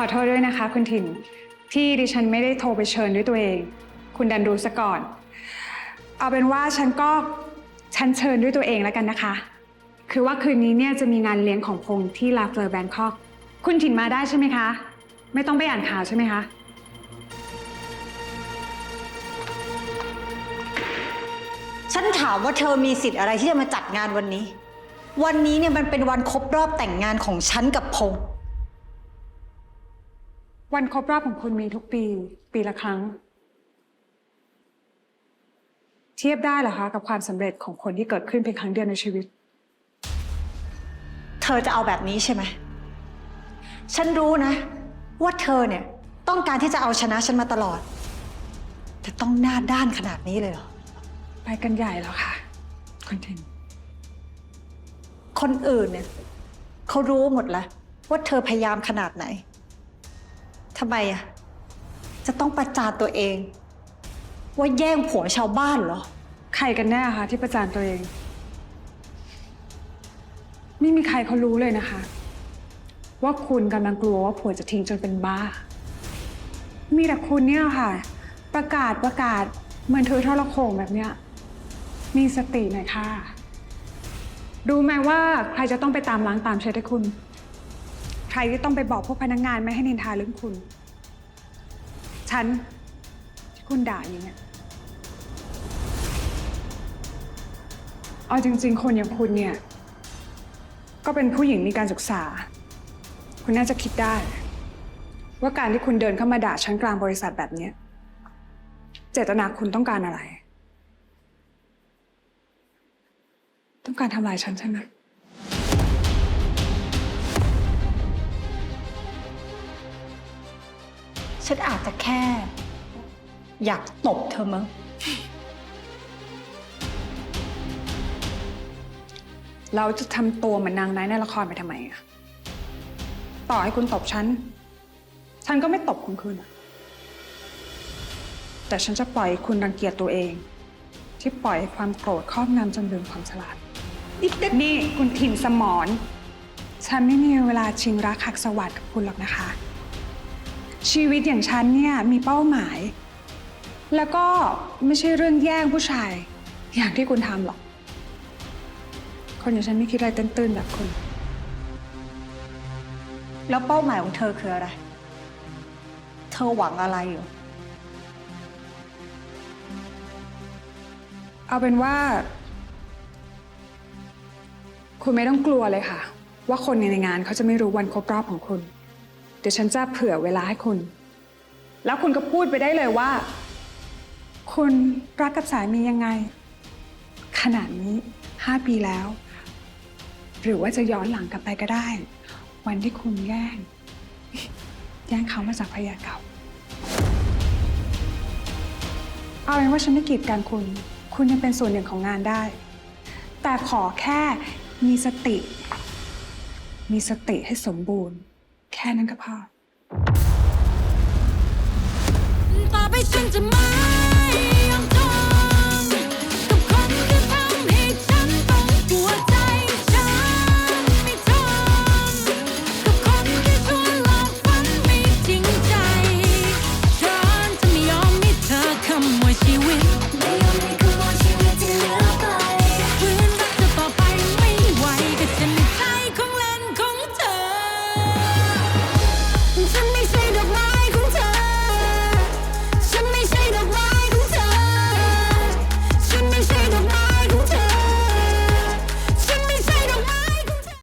ขอโทษด้วยนะคะ คุณถิ่นที่ดิฉันไม่ได้โทรไปเชิญด้วยตัวเอง คุณดันรู้ซะก่อน เอาเป็นว่าฉันก็ฉันเชิญด้วยตัวเองแล้วกันนะคะ คือว่าคืนนี้เนี่ยจะมีงานเลี้ยงของพงษ์ที่ลาเฟลอแบงคอก คุณถิ่นมาได้ใช่ไหมคะ ไม่ต้องไปอ่านข่าวใช่ไหมคะ ฉันถามว่าเธอมีสิทธิ์อะไรที่จะมาจัดงานวันนี้ วันนี้เนี่ยมันเป็นวันครบรอบแต่งงานของฉันกับพงษ์ วันครบรอบของคุณมีทุกปี ปีละครั้ง เทียบได้เหรอคะ กับความสำเร็จของคนที่เกิดขึ้นเพียงครั้งเดียวในชีวิต เธอจะเอาแบบนี้ใช่ไหม ฉันรู้นะ ว่าเธอเนี่ยต้องการที่จะเอาชนะฉันมาตลอด แต่ต้องหน้าด้านขนาดนี้เลยเหรอ ไปกันใหญ่แล้วค่ะคุณทินคนอื่นเนี่ยเขารู้หมดแล้วว่าเธอพยายามขนาดไหน ทำไมอะจะต้องประจานตัวเอง ว่าแย่งผัวชาวบ้านเหรอ ใครกันแน่คะที่ประจานตัวเอง ไม่มีใครเขารู้เลยนะคะ ว่าคุณกำลังกลัวว่าผัวจะทิ้งจนเป็นบ้า มีแต่คุณเนี่ยค่ะ ประกาศประกาศเหมือนเธอทรโขงแบบเนี้ย มีสติหน่อยค่ะรู้ไหมว่าใครจะต้องไปตามล้างตามเช็ดให้คุณ ใครที่ต้องไปบอกพวกพนักงานไม่ให้นินทาเรื่องคุณ ฉันที่คุณด่าอยู่เนี่ยเอาจริง ๆ คนอย่างคุณเนี่ย ก็เป็นผู้หญิงมีการศึกษา คุณน่าจะคิดได้ ว่าการที่คุณเดินเข้ามาด่าฉันกลางบริษัทแบบเนี้ยเจตนาคุณต้องการอะไร ต้องการทำลายฉันใช่ไหม ฉันอาจจะแค่ อยากตบเธอมั้ง เราจะทำตัวเหมือนนางร้ายในละครไปทำไมอะต่อให้คุณตบฉัน ฉันก็ไม่ตบคุณคืนอะแต่ฉันจะปล่อยให้คุณรังเกียจตัวเอง ที่ปล่อยให้ความโกรธครอบงำจนลืมความฉลาด นี่นี่คุณถิ่นสมรฉันไม่มีเวลาชิงรักหักสวัสดิ์กับคุณหรอกนะคะ ชีวิตอย่างฉันเนี่ยมีเป้าหมาย แล้วก็ไม่ใช่เรื่องแย่งผู้ชาย อย่างที่คุณทำหรอก คนอย่างฉันไม่คิดอะไรตื้นๆแบบคุณ แล้วเป้าหมายของเธอคืออะไร เธอหวังอะไรอยู่ เอาเป็นว่า คุณไม่ต้องกลัวเลยค่ะ ว่าคนในงานเขาจะไม่รู้วันครบรอบของคุณ เดี๋ยวฉันจะเผื่อเวลาให้คุณ แล้วคุณก็พูดไปได้เลยว่า คุณรักกับสามียังไง ขนาดนี้ห้าปีแล้ว หรือว่าจะย้อนหลังกลับไปก็ได้ วันที่คุณแย่ง แย่งเขามาจากภรรยาเก่า เอาเป็นว่าฉันไม่กีดกันคุณ คุณยังเป็นส่วนหนึ่งของงานได้ แต่ขอแค่มีสติ มีสติให้สมบูรณ์ แค่นั้นก็พอ ต่อไปฉันจะไม่